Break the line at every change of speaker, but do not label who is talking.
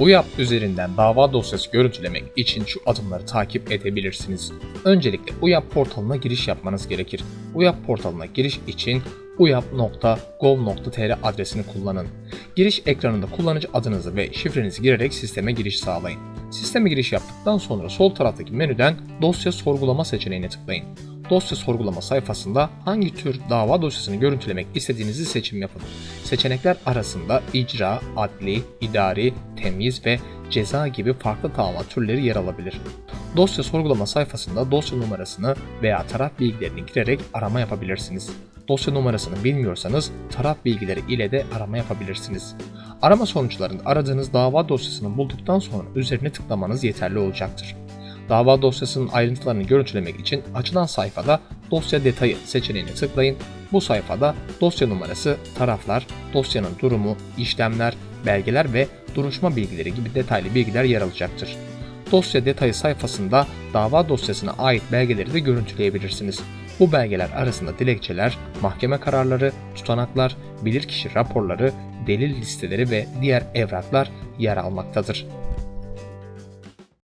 UYAP üzerinden dava dosyası görüntülemek için şu adımları takip edebilirsiniz. Öncelikle UYAP portalına giriş yapmanız gerekir. UYAP portalına giriş için uyap.gov.tr adresini kullanın. Giriş ekranında kullanıcı adınızı ve şifrenizi girerek sisteme giriş sağlayın. Sisteme giriş yaptıktan sonra sol taraftaki menüden dosya sorgulama seçeneğine tıklayın. Dosya sorgulama sayfasında hangi tür dava dosyasını görüntülemek istediğinizi seçim yapın. Seçenekler arasında icra, adli, idari, temyiz ve ceza gibi farklı dava türleri yer alabilir. Dosya sorgulama sayfasında dosya numarasını veya taraf bilgilerini girerek arama yapabilirsiniz. Dosya numarasını bilmiyorsanız taraf bilgileri ile de arama yapabilirsiniz. Arama sonuçlarında aradığınız dava dosyasını bulduktan sonra üzerine tıklamanız yeterli olacaktır. Dava dosyasının ayrıntılarını görüntülemek için açılan sayfada dosya detayı seçeneğine tıklayın. Bu sayfada dosya numarası, taraflar, dosyanın durumu, işlemler, belgeler ve duruşma bilgileri gibi detaylı bilgiler yer alacaktır. Dosya detayı sayfasında dava dosyasına ait belgeleri de görüntüleyebilirsiniz. Bu belgeler arasında dilekçeler, mahkeme kararları, tutanaklar, bilirkişi raporları, delil listeleri ve diğer evraklar yer almaktadır.